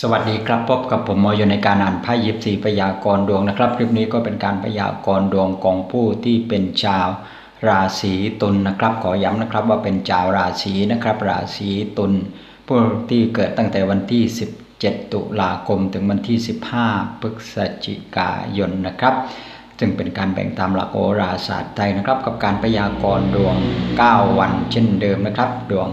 สวัสดีครับพบกับผมมอยในการอ่านไพ่ยิปซีพยากรณ์ดวงนะครับ คลิปนี้ก็เป็นการพยากรณ์ดวงของผู้ที่เป็นชาวราศีตุลนนะครับ ขอย้ำนะครับว่าเป็นชาวราศีนะครับ ราศีตุลผู้ที่เกิดตั้งแต่วันที่ 17 ตุลาคมถึงวันที่ 15พฤศจิกายนนะครับซึ่งเป็นการแบ่งตามหลักโหราศาสตร์ไทยนะครับ กับการพยากรณ์ดวง 9 วันเช่นเดิมนะครับ ดวง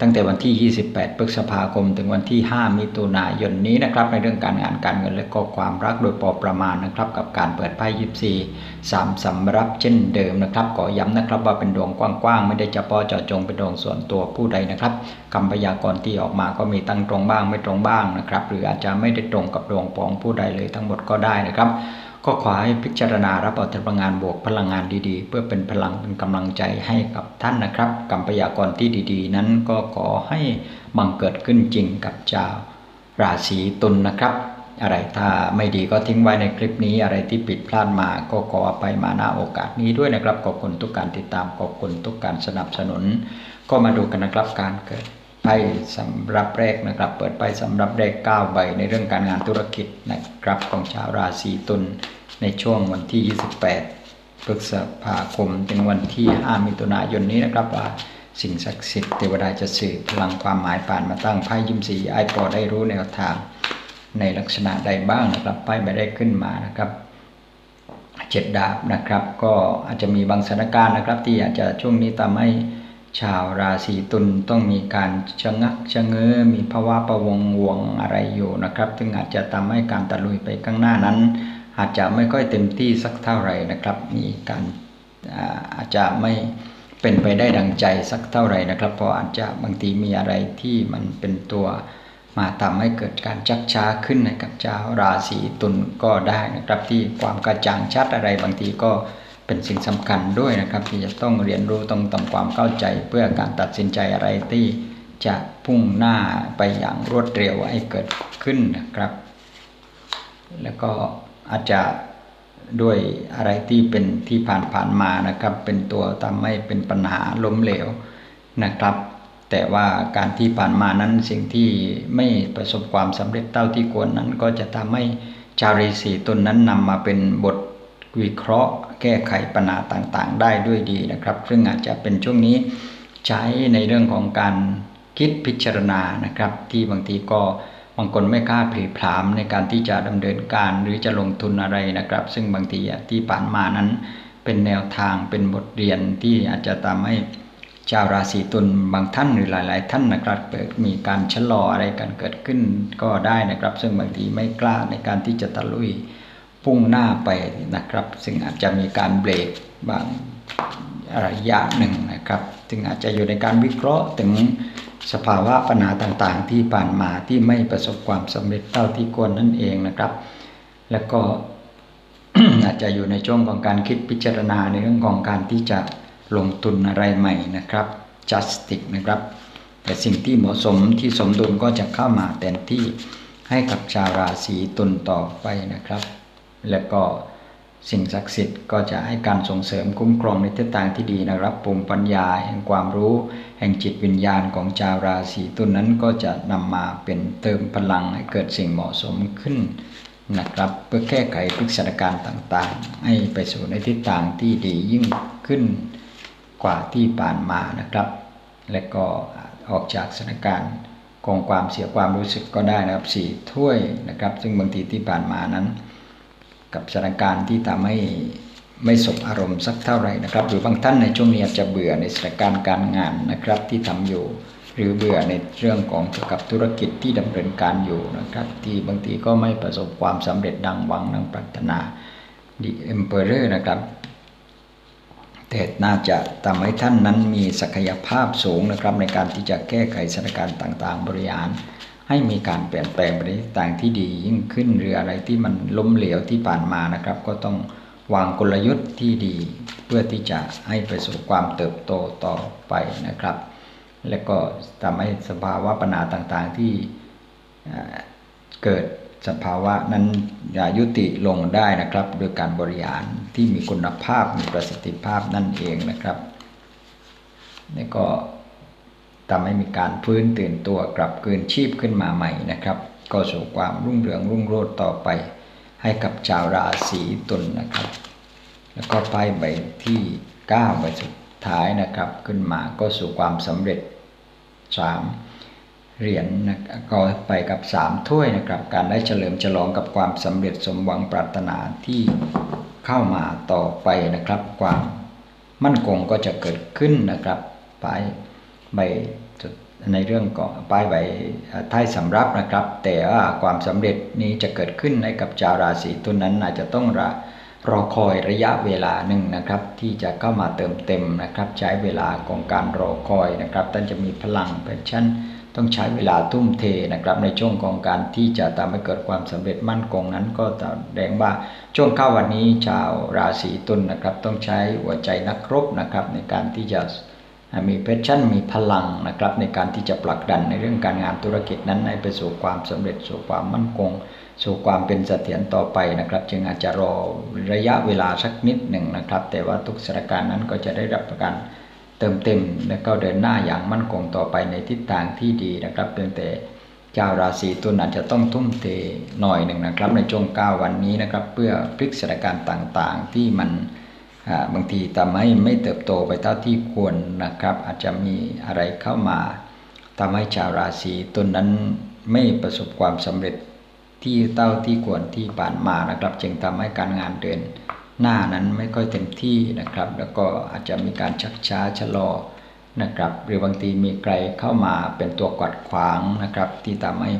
ตั้งแต่วันที่ 28 พฤษภาคม ถึงวันที่ 5 มิถุนายนนี้นะครับ ในเรื่องการงานการเงินและก็ความรักโดยพอประมาณนะครับ กับการเปิดไพ่ยิปซีสามสำรับเช่นเดิมนะครับขอย้ำนะครับว่าเป็นดวงกว้างๆ ไม่ได้เฉพาะเจาะจงเป็นดวงส่วนตัวผู้ใดนะครับคำพยากรณ์ที่ออกมาก็มีตั้งตรงบ้างไม่ตรงบ้างนะครับ หรืออาจจะไม่ได้ตรงกับดวงของผู้ใดเลยทั้งหมดก็ได้นะครับ ก็ขอให้พิจารณารับเอาพลังงานบวกพลังงานดีๆ เพื่อเป็นพลังเป็นกำลังใจให้กับท่านนะครับกรรมพยากรที่ดีๆ นั้นก็ขอให้บังเกิดขึ้นจริงกับชาวราศีตุลนนะครับ อะไรถ้าไม่ดีก็ทิ้งไว้ในคลิปนี้อะไรที่ผิดพลาดมาก็ขออภัยมาณโอกาสนี้ด้วยนะครับขอบคุณทุกการติดตามขอบคุณทุกการสนับสนุน ก็มาดูกันนะครับการเกิด ไพ่สำหรับแรกนะครับ เปิดไพ่สำหรับแรก9ใบในเรื่องการงานธุรกิจนะครับของชาวราศีตุลในช่วงวันที่ 28พฤษภาคมถึงวันที่ 5 มิถุนายนนี้นะครับว่าสิ่งศักดิ์สิทธิ์เทวดาจะสื่อพลังความหมายผ่านมาตั้งไพ่ยิมสีไอพอได้รู้แนวทางในลักษณะใดบ้างนะครับไพ่ไม่ได้ขึ้นมานะครับเจ็ดดาบนะครับ ก็อาจจะมีบางสถานการณ์นะครับ ที่อาจจะช่วงนี้ทำให้ ชาวราศีตุลต้องมีการชะงักชะเง้อมีภาวะประวงวงอะไรอยู่นะครับ ซึ่งอาจจะทำให้การตะลุยไปข้างหน้านั้น อาจจะไม่ค่อยเต็มที่สักเท่าไหร่นะครับ มีการอาจจะไม่เป็นไปได้ดังใจสักเท่าไหร่นะครับ เพราะอาจจะบางทีมีอะไรที่มันเป็นตัวมาทำให้เกิดการชักช้าขึ้นในกับเจ้าราศีตุลก็ได้นะครับ ที่ความกระจ่างชัดอะไรบางทีก็ เป็นสิ่งสำคัญด้วยนะครับ ที่จะต้องเรียนรู้ต้องทำความเข้าใจเพื่อการตัดสินใจอะไรที่จะพุ่งหน้าไปอย่างรวดเร็วให้เกิดขึ้นนะครับ แล้วก็อาจจะด้วยอะไรที่เป็นที่ผ่านผ่านมานะครับ เป็นตัวทำให้เป็นปัญหาล้มเหลวนะครับ แต่ว่าการที่ผ่านมานั้นสิ่งที่ไม่ประสบความสำเร็จเท่าที่ควรนั้น ก็จะทำให้ชาวราศีตุลนนั้นนำมาเป็นบท วิเคราะห์ แก้ไขปัญหาต่างๆ ได้ด้วยดีนะครับ ซึ่งอาจจะเป็นช่วงนี้ใช้ในเรื่องของการคิดพิจารณานะครับ ที่บางทีก็บางคนไม่กล้าผลีผามในการที่จะดำเนินการหรือจะลงทุนอะไรนะครับ ซึ่งบางทีที่ผ่านมานั้นเป็นแนวทางเป็นบทเรียนที่อาจจะทำให้ชาวราศีตุลบางท่านหรือหลาย ๆ ท่านนะครับเกิดมีการชะลออะไรกันเกิดขึ้นก็ได้นะครับ ซึ่งบางทีไม่กล้าในการที่จะตะลุย พุ่งหน้าไปนะครับ ซึ่งอาจจะมีการเบรกบางระยะหนึ่งนะครับ ซึ่งอาจจะอยู่ในการวิเคราะห์ถึงสภาวะปัญหาต่างๆ ที่ผ่านมาที่ไม่ประสบความสำเร็จเท่าที่ควรนั่นเองนะครับ แล้วก็อาจจะอยู่ในช่วงของการคิดพิจารณาในเรื่องของการที่จะลงทุนอะไรใหม่นะครับ justice นะครับ แต่สิ่งที่เหมาะสมที่สมดุลก็จะเข้ามาแทนที่ให้กับชาวราศีตุลต่อไปนะครับ แล้วก็สิ่งศักดิ์สิทธิ์ก็จะให้การส่งเสริมคุ้มครองในทิศทางที่ดีนะครับปุ่มปัญญาแห่งความรู้ แห่งจิตวิญญาณของชาวราศีตุลนนั้นก็จะนำมาเป็นเติมพลังให้เกิดสิ่งเหมาะสมขึ้นนะครับ เพื่อแก้ไขทุกสถานการณ์ต่างๆ ให้ไปสู่ในทิศทางที่ดียิ่งขึ้นกว่าที่ผ่านมานะครับ และก็ออกจากสถานการณ์ของความเสียความรู้สึกก็ได้นะครับสี่ถ้วยนะครับ ซึ่งบางทีที่ผ่านมานั้น กับสถานการณ์ที่ทำให้ไม่สบอารมณ์สักเท่าไหร่นะครับ หรือบางท่านในช่วงนี้อาจจะเบื่อในสถานการณ์การงานนะครับที่ทำอยู่ หรือเบื่อในเรื่องของเกี่ยวกับธุรกิจที่ดำเนินการอยู่นะครับ ที่บางทีก็ไม่ประสบความสำเร็จดังหวังดังปรารถนา The Emperor นะครับแต่น่าจะทำให้ท่านนั้นมีศักยภาพสูงนะครับในการที่จะแก้ไขสถานการณ์ต่างๆ บริหาร ให้มีการเปลี่ยนแปลงไปในต่างที่ดียิ่งขึ้นหรืออะไรที่มันล้มเหลวที่ผ่านมานะครับ ก็ต้องวางกลยุทธ์ที่ดี เพื่อที่จะให้ไประสบความเติบโตต่อไปนะครับ และก็ทำให้สภาวะปัญหาต่างๆที่เกิดสภาวะนั้นยุติลงได้นะครับ โดยการบริหารที่มีคุณภาพมีประสิทธิภาพนั่นเองนะครับแล้วก็ ทำให้มีการฟื้นตื่นตัวกลับคืนชีพขึ้นมาใหม่นะครับ ก็สู่ความรุ่งเรืองรุ่งโรจน์ต่อไป ให้กับชาวราศีตุลนะครับ แล้วก็ไพ่ใบที่9ใบสุดท้ายนะครับ ขึ้นมาก็สู่ความสำเร็จ 3 เหรียญนะก็ไปกับ 3 ถ้วยนะครับ การได้เฉลิมฉลองกับความสำเร็จสมหวังปรารถนาที่เข้ามาต่อไปนะครับ ความมั่นคงก็จะเกิดขึ้นนะครับไป ใบในเรื่องของป้ายใบท้ายสำรับนะครับ แต่ว่าความสำเร็จนี้จะเกิดขึ้นในกับชาวราศีตุลนั้นอาจจะต้องรรอคอยระยะเวลาหนึ่งนะครับ ที่จะเข้ามาเติมเต็มนะครับ ใช้เวลาของการรอคอยนะครับท่านจะมีพลังเป็นชั้นต้องใช้เวลาทุ่มเทนะครับ ในช่วงของการที่จะทำให้เกิดความสำเร็จมั่นคงนั้น ก็แสดงว่าช่วงเข้าวันนี้ชาวราศีตุลนะครับ ต้องใช้หัวใจนักรบนะครับในการที่จะ มีเพชชั่นมีพลังนะครับในการที่จะผลักดันในเรื่องการงานธุรกิจนั้นให้ไปสู่ความสำเร็จสู่ความมั่นคง สู่ความเป็นเสถียรต่อไปนะครับ จึงอาจจะรอระยะเวลาสักนิดหนึ่งนะครับ แต่ว่าทุกสถานการณ์นั้นก็จะได้รับประกันเติมเต็ม และก็เดินหน้าอย่างมั่นคงต่อไปในทิศทางที่ดีนะครับเพียงแต่เจ้าราศีตุลอาจจะต้องทุ่มเทหน่อยหนึ่งนะครับ ในช่วง9วันนี้นะครับ เพื่อพลิกสถานการณ์ต่างๆ ที่มัน บางทีทำให้ไม่เติบโตไปเท่าที่ควรนะครับ อาจจะมีอะไรเข้ามาทำให้ชาวราศีตนนั้นไม่ประสบความสำเร็จที่เต้าที่ควรที่ผ่านมานะครับ จึงทำให้การงานเดินหน้านั้นไม่ค่อยเต็มที่นะครับ แล้วก็อาจจะมีการชักช้าชะลอนะครับ หรือบางทีมีใครเข้ามาเป็นตัวกัดขวางนะครับ ที่ทำให้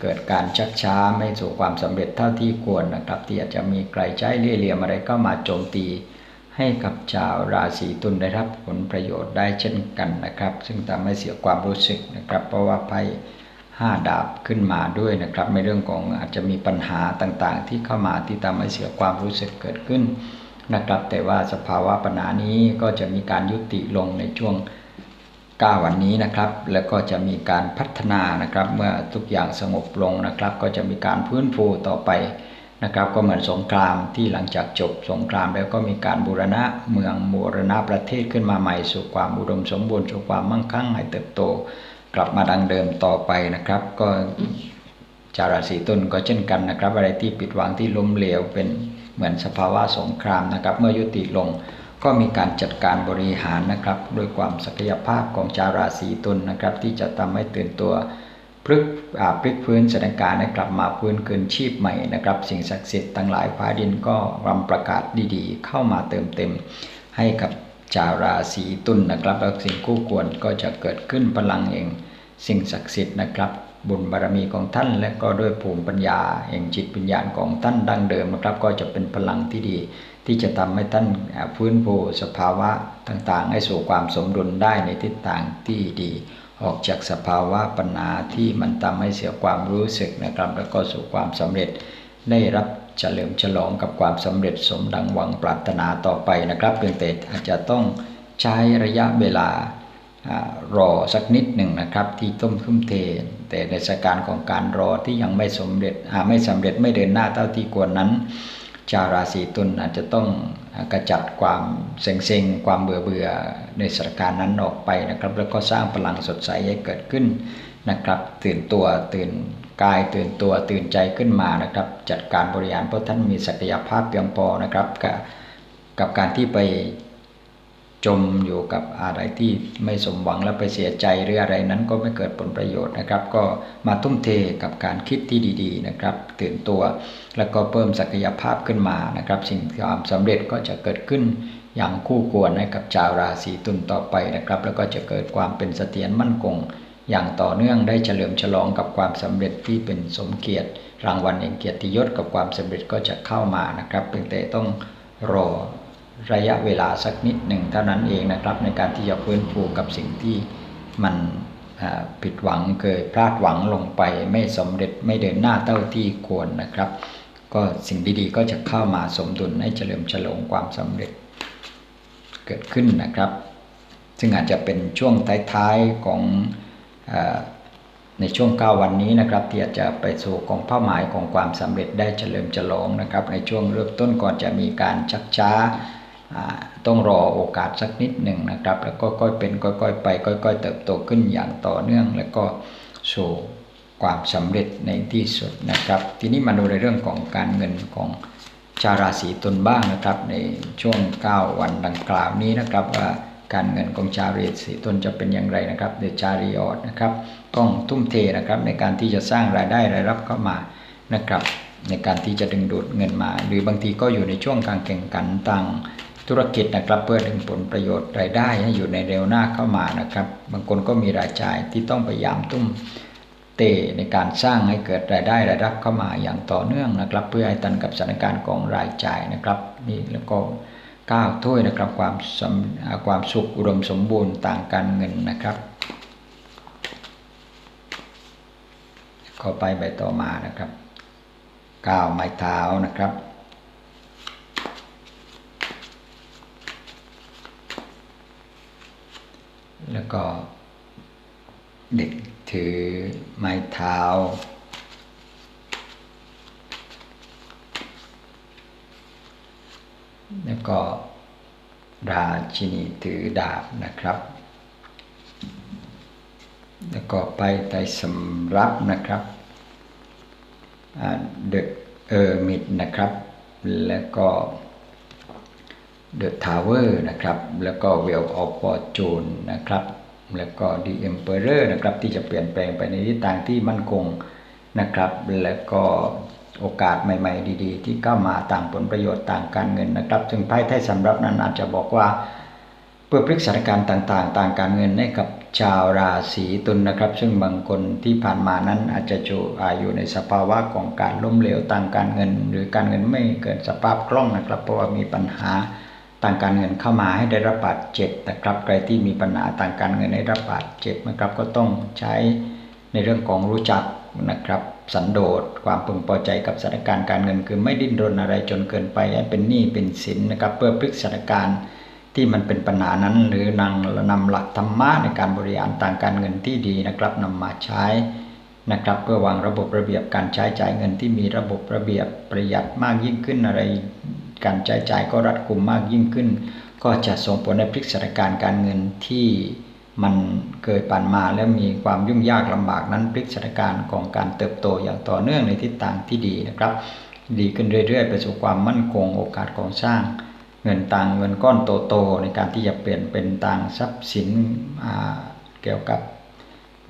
เกิดการชักช้าไม่สู่ความสำเร็จเท่าที่ควรนะครับ ที่อาจจะมีใครใช้เลี่ยเหลี่ยมอะไรเข้ามาโจมตีให้กับชาวราศีตุลได้รับผลประโยชน์ได้เช่นกันนะครับ ซึ่งทำให้เสียความรู้สึกนะครับ เพราะว่าไพ่ห้าดาบขึ้นมาด้วยนะครับ ในเรื่องของอาจจะมีปัญหาต่างๆ ที่เข้ามาที่ทำให้เสียความรู้สึกเกิดขึ้นนะครับ แต่ว่าสภาวะปัญหานี้ก็จะมีการยุติลงในช่วง 9 วันนี้นะครับ แล้วก็จะมีการพัฒนานะครับ เมื่อทุกอย่างสงบลงนะครับ ก็จะมีการพื้นฟูต่อไปนะครับ ก็เหมือนสงครามที่หลังจากจบสงครามแล้วก็มีการบูรณะเมืองบูรณะประเทศขึ้นมาใหม่สู่ความอุดมสมบูรณ์สู่ความมั่งคั่งให้เติบโต กลับมาดังเดิมต่อไปนะครับ ก็จาราศีตุลก็เช่นกันนะครับ อะไรที่ปิดหวังที่ล้มเหลวเป็นเหมือนสภาวะสงครามนะครับ เมื่อยุติลง ก็มีการจัดการบริหารนะครับด้วยความศักยภาพของชาวราศีตุลนนะครับ ที่จะทำให้ตื่นตัวพลึกพลิกพื้นสถานการณ์ให้กลับมาพื้นคืนชีพใหม่นะครับ สิ่งศักดิ์สิทธิ์ทั้งหลายฟ้าดินก็รำประกาศดีๆ เข้ามาเติมเต็มให้กับชาวราศีตุลนนะครับแล้วสิ่งคู่ควรก็จะเกิดขึ้นพลังเองสิ่งศักดิ์สิทธิ์นะครับ บุญบารมีของท่านและก็ด้วยภูมิปัญญาแห่งจิตวิญญาของท่านดั้งเดิมนะครับ ก็จะเป็นพลังที่ดี ที่จะทำให้ท่านฟื้นฟูสภาวะต่างๆ ให้สู่ความสมดุลได้ในทิศทางที่ดี ออกจากสภาวะปัญหาที่มันทำให้เสียความรู้สึกนะครับ แล้วก็สู่ความสำเร็จได้รับเฉลิมฉลองกับความสำเร็จสมดังหวังปรารถนาต่อไปนะครับเพียงแต่อาจจะต้องใช้ระยะเวลารอสักนิดหนึ่งนะครับที่ต้มทุ่มเท แต่ในสถานการณ์ของการรอที่ยังไม่สำเร็จไม่สำเร็จไม่เดินหน้าเท่าที่ควรนั้น ชาวราศีตุลอาจจะต้องกระจัดความเซ็งๆ ความเบื่อเบื่อในสถานการณ์นั้นออกไปนะครับ แล้วก็สร้างพลังสดใสให้เกิดขึ้นนะครับ ตื่นตัวตื่นกายตื่นตัวตื่นใจขึ้นมานะครับ จัดการบริหารเพราะท่านมีศักยภาพเพียงพอนะครับกับกับการที่ไป จมอยู่กับอะไรที่ไม่สมหวังแล้วไปเสียใจหรืออะไรนั้นก็ไม่เกิดผลประโยชน์นะครับ ก็มาทุ่มเทกับการคิดที่ดีๆนะครับ ตื่นตัว แล้วก็เพิ่มศักยภาพขึ้นมานะครับ สิ่งความสำเร็จก็จะเกิดขึ้นอย่างคู่ควรให้กับชาวราศีตุลต่อไปนะครับ แล้วก็จะเกิดความเป็นเสถียรมั่นคง อย่างต่อเนื่องได้เฉลิมฉลองกับความสำเร็จที่เป็นสมเกียรติ รางวัลแห่งเกียรติยศกับความสำเร็จก็จะเข้ามานะครับเพียงแต่ต้องรอ ระยะเวลาสักนิดหนึ่งเท่านั้นเองนะครับ ในการที่จะฟื้นฟูกับสิ่งที่มันผิดหวังเคยพลาดหวังลงไป ไม่สำเร็จไม่เดินหน้าเท่าที่ควรนะครับ ก็สิ่งดีๆก็จะเข้ามาสมดุลให้เฉลิมฉลองความสำเร็จเกิดขึ้นนะครับ ซึ่งอาจจะเป็นช่วงท้ายๆของในช่วง 9 วันนี้นะครับ ที่อาจจะไปสู่ของเป้าหมายของความสำเร็จได้เฉลิมฉลองนะครับ ในช่วงเริ่มต้นก่อนจะมีการชักช้า ต้องรอโอกาสสักนิดหนึ่งนะครับ แล้วก็ค่อยเป็นค่อยๆไปค่อยๆเติบโตขึ้นอย่างต่อเนื่อง แล้วก็สู่ความสำเร็จในที่สุดนะครับ ทีนี้มาดูในเรื่องของการเงินของชาวราศีตุลบ้างนะครับ ในช่วง 9 วันดังกล่าวนี้นะครับว่าการเงินของชาวราศีตุลจะเป็นอย่างไรนะครับเดชาริออดนะครับต้องทุ่มเทนะครับในการที่จะสร้างรายได้รายรับเข้ามานะครับ ในการที่จะดึงดูดเงินมา หรือบางทีก็อยู่ในช่วงการแข่งขันต่าง ธุรกิจนะครับเพื่อดึงผลประโยชน์รายได้ให้อยู่ในเร็วหน้าเข้ามานะครับ บางคนก็มีรายจ่ายที่ต้องพยายามตุ้มเตะในการสร้างให้เกิดรายได้รายรับเข้ามาอย่างต่อเนื่องนะครับ เพื่อให้ตันกับสถานการณ์ของรายจ่ายนะครับนี่แล้วก็ก้าวถ้วยนะครับความสำความสุขอุดมสมบูรณ์ต่างการเงินนะครับเข้าไปใบต่อมานะครับก้าวไม้เท้านะครับ แล้วก็เด็กถือไม้เท้า แล้วก็ราชินีถือดาบนะครับ แล้วก็ไปไต่สำรับนะครับ เดอะเออร์มิดนะครับ แล้วก็ เดอะทาวเวอร์นะครับ แล้วก็เวลออฟฟอร์จูนนะครับ แล้วก็ดีเอ็มเปอเรอร์นะครับ ที่จะเปลี่ยนแปลงไปในทิศทางที่มั่นคงนะครับ แล้วก็โอกาสใหม่ ๆ ดี ๆ ที่เข้ามาต่างผลประโยชน์ต่างการเงินนะครับ ซึ่งไพ่ไทยสำรับนั้นอาจจะบอกว่าเพื่อพลิกสถานการณ์ต่างๆ ต่างการเงินให้กับชาวราศีตุลนนะครับ ซึ่งบางคนที่ผ่านมานั้นอาจจะอยู่ในสภาวะของการล้มเหลวต่างการเงิน หรือการเงินไม่เกิดสภาพคล่องนะครับ เพราะว่ามีปัญหา ต่างการเงินเข้ามาให้ได้รับบาดเจ็บนะครับใครที่มีปัญหาต่างการเงินได้รับบาดเจ็บนะครับก็ต้องใช้ในเรื่องของรู้จักนะครับสันโดษความพึงพอใจกับสถานการณ์การเงิน คือไม่ดิ้นรนอะไรจนเกินไปให้เป็นหนี้เป็นสินนะครับเพื่อพลิกสถานการณ์ที่มันเป็นปัญหานั้น หรือนำนำหลักธรรมะในการบริหารต่างการเงินที่ดีนะครับนำมาใช้นะครับเพื่อวางระบบระเบียบการใช้จ่ายเงินที่มีระบบระเบียบประหยัดมากยิ่งขึ้นอะไร การใช้จ่ายก็รัดกุมมากยิ่งขึ้น ก็จะส่งผลในพลิกสถานการณ์การเงินที่มันเกิดผ่านมาแล้วมีความยุ่งยากลำบากนั้นพลิกสถานการณ์ของการเติบโตอย่างต่อเนื่องในทิศทางที่ดีนะครับ ดีขึ้นเรื่อยๆ ไปสู่ความมั่นคงโอกาสของสร้าง เงินต่างเงินก้อนโตๆในการที่จะเปลี่ยนเป็นต่างทรัพย์สินเกี่ยวกับ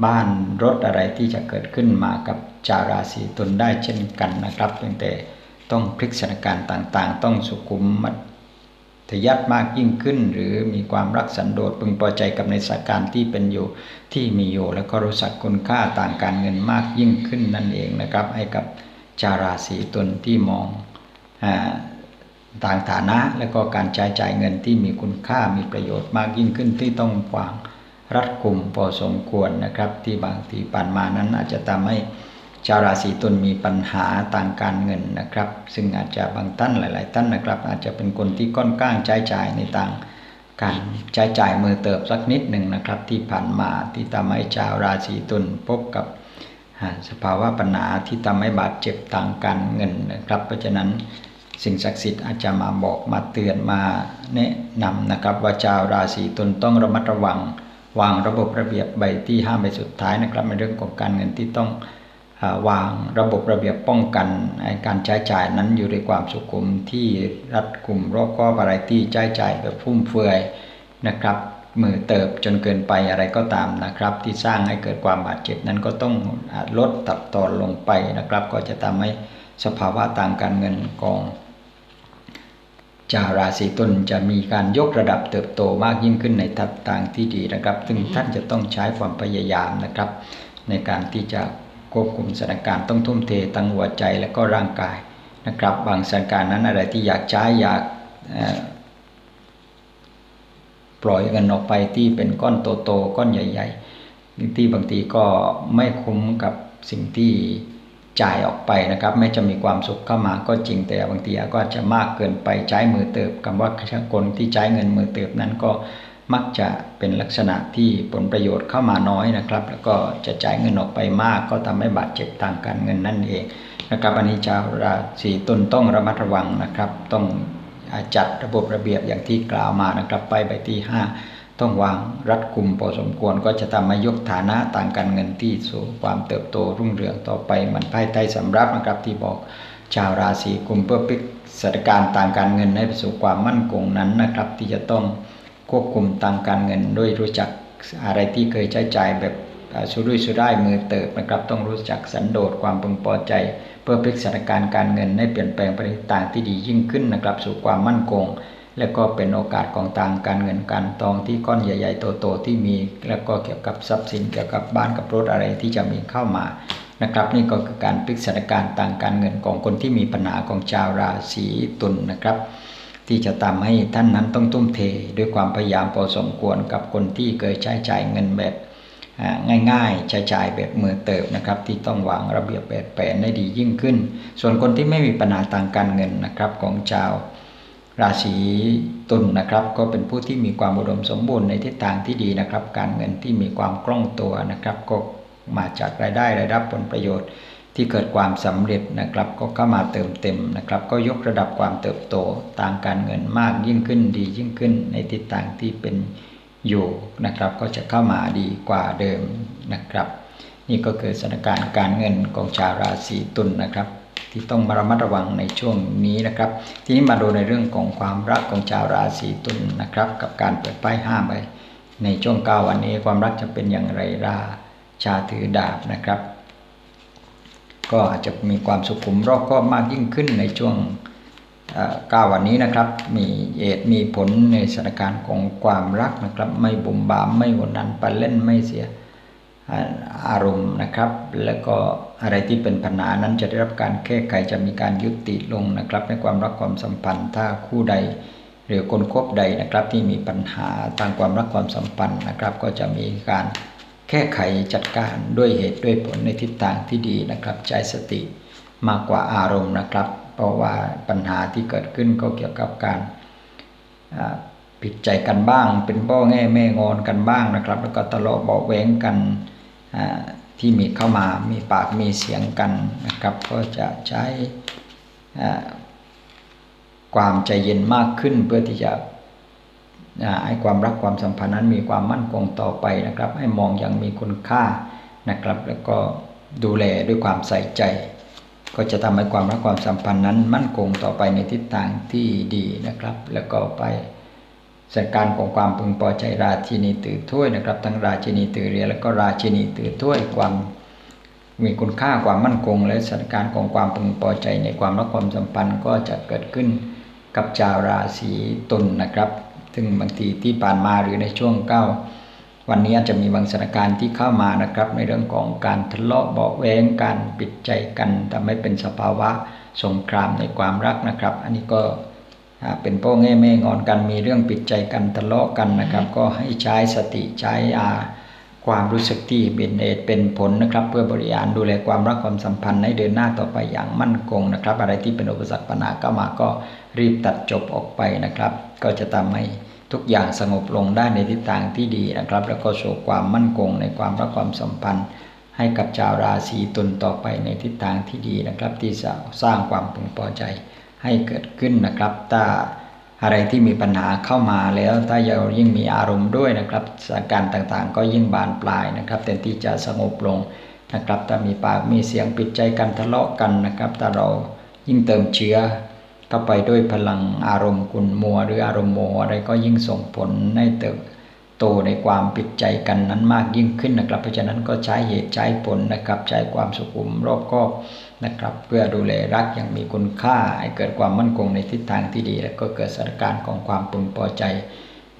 บ้านรถอะไรที่จะเกิดขึ้นมากับจาราศีตุลได้เช่นกันนะครับเพียงแต่ ต้องพลิกสถานการณ์ต่างๆ ต้องสุขุมมัทยัดมากยิ่งขึ้น หรือมีความรักสันโดษพึงพอใจกับในสถานการณ์ที่เป็นอยู่ที่มีอยู่ แล้วก็รู้สักคุณค่าต่างการเงินมากยิ่งขึ้นนั่นเองนะครับ ให้กับจาราศีตุลที่มองอต่างฐานะและก็การใช้จ่ายเงินที่มีคุณค่ามีประโยชน์มากยิ่งขึ้นที่ต้องวางรัดกุมพอสมควรนะครับ ที่บางทีผ่านมานั้นอาจจะทำให้ ชาวราศีตุลมีปัญหาต่างการเงินนะครับ ซึ่งอาจจะบางท่านหลาย ๆ ท่านนะครับ อาจจะเป็นคนที่ก้อนก้างใช้จ่ายในต่างการใช้จ่ายมือเติบสักนิดหนึ่งนะครับ ที่ผ่านมาที่ทำให้ชาวราศีตุลพบกับสภาวะปัญหาที่ทำให้บาดเจ็บต่างการเงินนะครับ เพราะฉะนั้นสิ่งศักดิ์สิทธิ์อาจจะมาบอกมาเตือนมาแนะนำนะครับว่าชาวราศีตุลต้องระมัดระวัง วางระบบระเบียบใบที่ห้าใบสุดท้ายนะครับในเรื่องของการเงินที่ต้อง วางระบบระเบียบป้องกันการใช้จ่ายนั้นอยู่ในความสุขุมที่รัดกลุ่มรอบคอบอะไรที่ใช้จ่ายแบบฟุ่มเฟือยนะครับมือเติบจนเกินไปอะไรก็ตามนะครับ ที่สร้างให้เกิดความบาดเจ็บนั้นก็ต้องลดตัดตอนลงไปนะครับ ก็จะทำให้สภาวะต่างการเงินของจาราศีตุลจะมีการยกระดับเติบโตมากยิ่งขึ้นในทัศทางที่ดีนะครับ ซึ่งท่านจะต้องใช้ความพยายามนะครับ ในการที่จะ ควบคุมสถานการณ์ต้องทุ่มเทตั้งหัวใจและก็ร่างกายนะครับ บางสถานการณ์นั้นอะไรที่อยากใช้อยากปล่อยเงินออกไปที่เป็นก้อนโตๆก้อนใหญ่ ๆ ที่บางทีก็ไม่คุ้มกับสิ่งที่จ่ายออกไปนะครับแม้จะมีความสุขเข้ามาก็จริงแต่บางทีก็จะมากเกินไปใช้มือเติบคำว่าคนที่ใช้เงินมือเติบนั้นก็ มักจะเป็นลักษณะที่ผลประโยชน์เข้ามาน้อยนะครับ แล้วก็จะจ่ายเงินออกไปมาก ก็ทำให้บาดเจ็บทางการเงินนั่นเองนะครับอันนี้ชาวราศีตุลต้องระมัดระวังนะครับ ต้องจัดระบบระเบียบอย่างที่กล่าวมานะครับ ไปใบที่ 5 ต้องวางรัดกุมพอสมควรก็จะทำให้ยกฐานะต่างการเงินที่สู่ความเติบโตรุ่งเรืองต่อไปมันไพ่ใต้สำรับนะครับที่บอกชาวราศีกุมเพื่อพลิกสถานการณ์ต่างการเงินให้ไปสู่ความมั่นคงนั้นนะครับ ที่จะต้อง ควบคุมตางการเงินด้วยรู้จักอะไรที่เคยใช้จ่ายแบบสุรุ่ยสุร่ายมือเติบนะครับ ต้องรู้จักสันโดษความพึงพอใจ เพื่อพลิกสถานการณ์การเงินให้เปลี่ยนแปลงไปในต่างที่ดียิ่งขึ้นนะครับ สู่ความมั่นคง และก็เป็นโอกาสของทางการเงินการตองที่ก้อนใหญ่ ๆ โตๆที่มี แล้วก็เกี่ยวกับทรัพย์สินเกี่ยวกับบ้านกับรถอะไรที่จะมีเข้ามานะครับนี่ก็คือการพลิกสถานการณ์ต่างการเงินของคนที่มีปัญหาของชาวราศีตุลนนะครับ ที่จะทำให้ท่านนั้นต้องทุ่มเท ด้วยความพยายามพอสมควรกับคนที่เคยใช้จ่ายเงินแบบง่ายๆใช้จ่ายแบบมือเติบนะครับ ที่ต้องวางระเบียบแบบแผนให้ดียิ่งขึ้น ส่วนคนที่ไม่มีปัญหาทางการเงินนะครับของชาวราศีตุลนนะครับ ก็เป็นผู้ที่มีความอุดมสมบูรณ์ในทิศทางที่ดีนะครับ การเงินที่มีความคล่องตัวนะครับ ก็มาจากรายได้รายรับผลประโยชน์ ที่เกิดความสำเร็จนะครับ ก็เข้ามาเติมเต็มนะครับ ก็ยกระดับความเติบโตทางการเงินมากยิ่งขึ้นดียิ่งขึ้น ในทิศทางที่เป็นอยู่นะครับ ก็จะเข้ามาดีกว่าเดิมนะครับ นี่ก็คือสถานการณ์การเงินของชาวราศีตุลนนะครับ ที่ต้องมาระมัดระวังในช่วงนี้นะครับ ทีนี้มาดูในเรื่องของความรักของชาวราศีตุลนะครับ กับการเปิดป้ายห้ามไปในช่วงเก้าวันนี้ความรักจะเป็นอย่างไรราชาถือดาบนะครับ ก็อาจจะมีความสุขุมรอบคอบมากยิ่งขึ้นในช่วงเก้าวันนี้นะครับ มีเหตุมีผลในสถานการณ์ของความรักนะครับ ไม่บุ่มบามไม่วนนันไปเล่นไม่เสียอารมณ์นะครับ แล้วก็อะไรที่เป็นปัญหานั้นจะได้รับการแก้ไขจะมีการยุติลงนะครับ ในความรักความสัมพันธ์ถ้าคู่ใด หรือคนคบใดนะครับที่มีปัญหาทางความรักความสัมพันธ์นะครับ ก็จะมีการ แก้ไขจัดการด้วยเหตุด้วยผลในทิศทางที่ดีนะครับ ใช้สติมากกว่าอารมณ์นะครับ เพราะว่าปัญหาที่เกิดขึ้นก็เกี่ยวกับการผิดใจกันบ้าง เป็นบ่อแง่แม่งอนกันบ้างนะครับ แล้วก็ตลอกบอกแว้งกันที่มีเข้ามามีปากมีเสียงกันนะครับ ก็จะใช้ความใจเย็นมากขึ้นเพื่อที่จะ ให้ความรักความสัมพันธ์นั้นมีความมั่นคงต่อไปนะครับ ให้มองอย่างมีคุณค่านะครับ แล้วก็ดูแลด้วยความใส่ใจ ก็จะทำให้ความรักความสัมพันธ์นั้น มั่นคงต่อไปในทิศทางที่ดีนะครับ แล้วก็ไปสถานการของความพึงพอใจราชินีตือถ้วยนะครับ ทั้งราชินีตือเรียแล้วก็ราชินีตือถ้วยความมีคุณค่าความมั่นคง และสถานการณ์ของความพึงพอใจในความรักความสัมพันธ์ก็จะเกิดขึ้นกับชาวราศีตุลนนะครับ ซึ่งบางทีที่ผ่านมาหรือในช่วงเก้าวันนี้จะมีบางสถานการณ์ที่เข้ามานะครับ ในเรื่องของการทะเลาะเบาแวงการปิดใจกันทำให้เป็นสภาวะสงครามในความรักนะครับ อันนี้ก็เป็นพ่อแง่แม่งอนกันมีเรื่องปิดใจกันทะเลาะกันนะครับ ก็ให้ใช้สติใช้อาความรู้สึกที่เป็นเอตเป็นผลนะครับ เพื่อบริหารดูแลความรักความสัมพันธ์ให้เดินหน้าต่อไปอย่างมั่นคงนะครับ อะไรที่เป็นอุปสรรคปัญหาก็มาก็รีบตัดจบออกไปนะครับ ก็จะทำให้ ทุกอย่างสงบลงได้ในทิศทางที่ดีนะครับ แล้วก็โชว์ความมั่นคงในความรักความสัมพันธ์ ให้กับชาวราศีตุลต่อไปในทิศทางที่ดีนะครับ ที่จะสร้างความพึงพอใจให้เกิดขึ้นนะครับ ถ้าอะไรที่มีปัญหาเข้ามาแล้วถ้าเรายิ่งมีอารมณ์ด้วยนะครับสถานการณ์ต่างๆ ก็ยิ่งบานปลายนะครับแทนที่จะสงบลงนะครับถ้ามีปากมีเสียงปิดใจกันทะเลาะกันนะครับถ้าเรายิ่งเติมเชื้อ เข้าไปด้วยพลังอารมณ์กุนมัวหรืออารมณ์โมอะไรก็ยิ่งส่งผลให้เติบโตในความปิดใจกันนั้นมากยิ่งขึ้นนะครับ เพราะฉะนั้นก็ใช้เหตุใช้ผลนะครับ ใช้ความสุขุมรอบคอบนะครับ เพื่อดูแลรักอย่างมีคุณค่าให้เกิดความมั่นคงในทิศทางที่ดี แล้วก็เกิดสถานการณ์ของความพึงพอใจ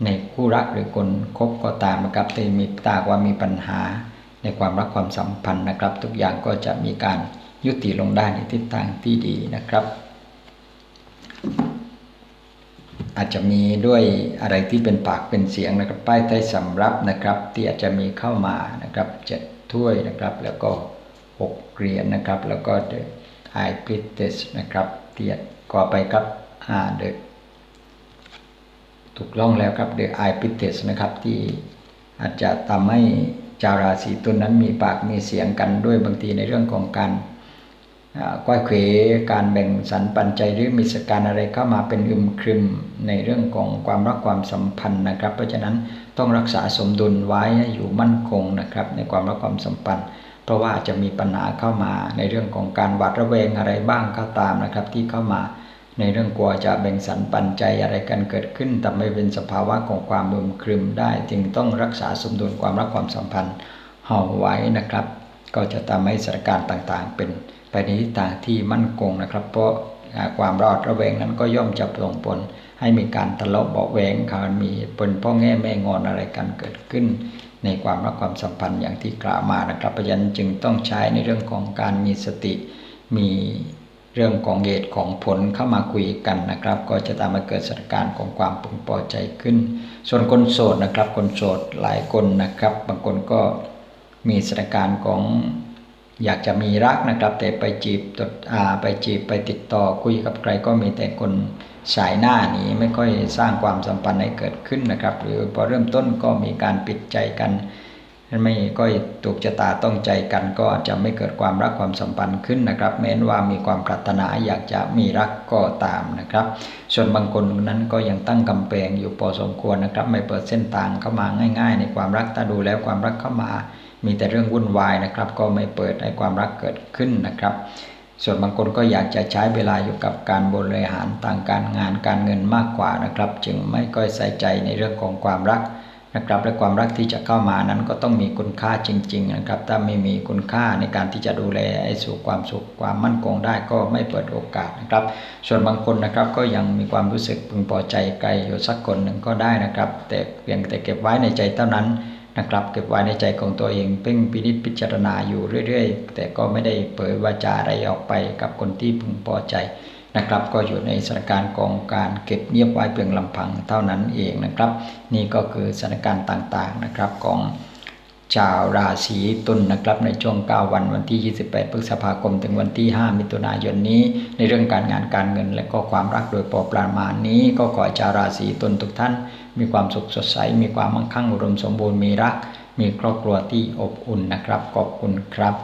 ในคู่รักหรือคนคบก็ตามนะครับที่มีตาว่ามีปัญหา ในความรักความสัมพันธ์นะครับ ทุกอย่างก็จะมีการยุติลงได้ในทิศทางที่ดีนะครับ อาจจะมีด้วยอะไรที่เป็นปากเป็นเสียงนะครับ ป้ายใต้สำรับนะครับ ที่อาจจะมีเข้ามานะครับเจ็ดถ้วยนะครับ แล้วก็หกเหรียญนนะครับ แล้วก็เดอะไอพิเตสนะครับเตียก่อไปครับอ่าเดอะถูกล่องแล้วครับเดอะไอพิเตสนะครับที่อาจจะทำให้จาราศีตุนนั้นมีปากมีเสียงกันด้วยบางทีในเรื่องของการ ก้อยเขวการแบ่งสรรปันใจหรือมีสการอะไรเข้ามาเป็นอึมครึมในเรื่องของความรักความสัมพันธ์นะครับ เพราะฉะนั้นต้องรักษาสมดุลไว้ให้อยู่มั่นคงนะครับในความรักความสัมพันธ์ เพราะว่าจะมีปัญหาเข้ามาในเรื่องของการหวาดระแวงอะไรบ้างก็ตามนะครับที่เข้ามาในเรื่องกลัวจะแบ่งสรรปันใจอะไรกันเกิดขึ้นทำให้เป็นสภาวะของความอึมครึมได้ จึงต้องรักษาสมดุลความรักความสัมพันธ์เอาไว้นะครับ ก็จะทำให้สถานการณ์ต่างๆ เป็น ในทิศทางที่มั่นคงนะครับ เพราะความรอดระแวงนั้นก็ย่อมจะส่งผลให้มีการทะเลาะเบาะแวงการมีปนพ่อแง่แม่งอนอะไรกันเกิดขึ้น ในความรักความสัมพันธ์อย่างที่กล่าวมานะครับเพราะฉะนั้นจึงต้องใช้ในเรื่องของการมีสติ มีเรื่องของเหตุของผลเข้ามาคุยกันนะครับ ก็จะทำให้เกิดสถานการณ์ของความพึงพอใจขึ้น ส่วนคนโสดนะครับ คนโสดหลายคนนะครับ บางคนก็มีสถานการณ์ของ อยากจะมีรักนะครับ แต่ไปจีบตดอาไปจีบไปติดต่อคุยกับใครก็มีแต่คนสายหน้านี้ไม่ค่อยสร้างความสัมพันธ์ให้เกิดขึ้นนะครับ หรือพอเริ่มต้นก็มีการปิดใจกัน ไม่ก็ถูกชะตาต้องใจกัน ก็อาจจะไม่เกิดความรักความสัมพันธ์ขึ้นนะครับ แม้นว่ามีความปรารถนาอยากจะมีรักก็ตามนะครับ ส่วนบางคนนั้นก็ยังตั้งกำแพงอยู่พอสมควรนะครับ ไม่เปิดเส้นทางเข้ามาง่าย ๆ ในความรักถ้าดูแล้วความรักเข้ามา มีแต่เรื่องวุ่นวายนะครับ ก็ไม่เปิดให้ความรักเกิดขึ้นนะครับ ส่วนบางคนก็อยากจะใช้เวลาอยู่กับการบริหารต่างการงานการเงินมากกว่านะครับ จึงไม่ค่อยใส่ใจในเรื่องของความรักนะครับและความรักที่จะเข้ามานั้นก็ต้องมีคุณค่าจริง ๆ นะครับ ถ้าไม่มีคุณค่าในการที่จะดูแลให้สู่ความสุขความมั่นคงได้ก็ไม่เปิดโอกาสนะครับ ส่วนบางคนนะครับก็ยังมีความรู้สึกพึงพอใจไกลอยู่สักคนหนึ่งก็ได้นะครับ แต่เพียงแต่เก็บไว้ในใจเท่านั้น นะครับ เก็บไว้ในใจของตัวเองเพ่งพินิจพิจารณาอยู่เรื่อย ๆ แต่ก็ไม่ได้เผยวาจาอะไรออกไปกับคนที่พึงพอใจนะครับ ก็อยู่ในสถานการณ์ของการเก็บเงียบไว้เพียงลำพังเท่านั้นเองนะครับ นี่ก็คือสถานการณ์ต่างๆนะครับของชาวราศีตุลนนะครับในช่วง 9 วันวันที่ 28 พฤษภาคม ถึงวันที่ 5 มิถุนายนนี้ ในเรื่องการงานการเงินและก็ความรักโดยพอประมาณนี้ ก็ขอชาวราศีตุลทุกท่าน มีความสุขสดใส มีความมั่งคั่งอุดมสมบูรณ์มีรัก มีครอบครัวที่อบอุ่นนะครับ ขอบคุณครับ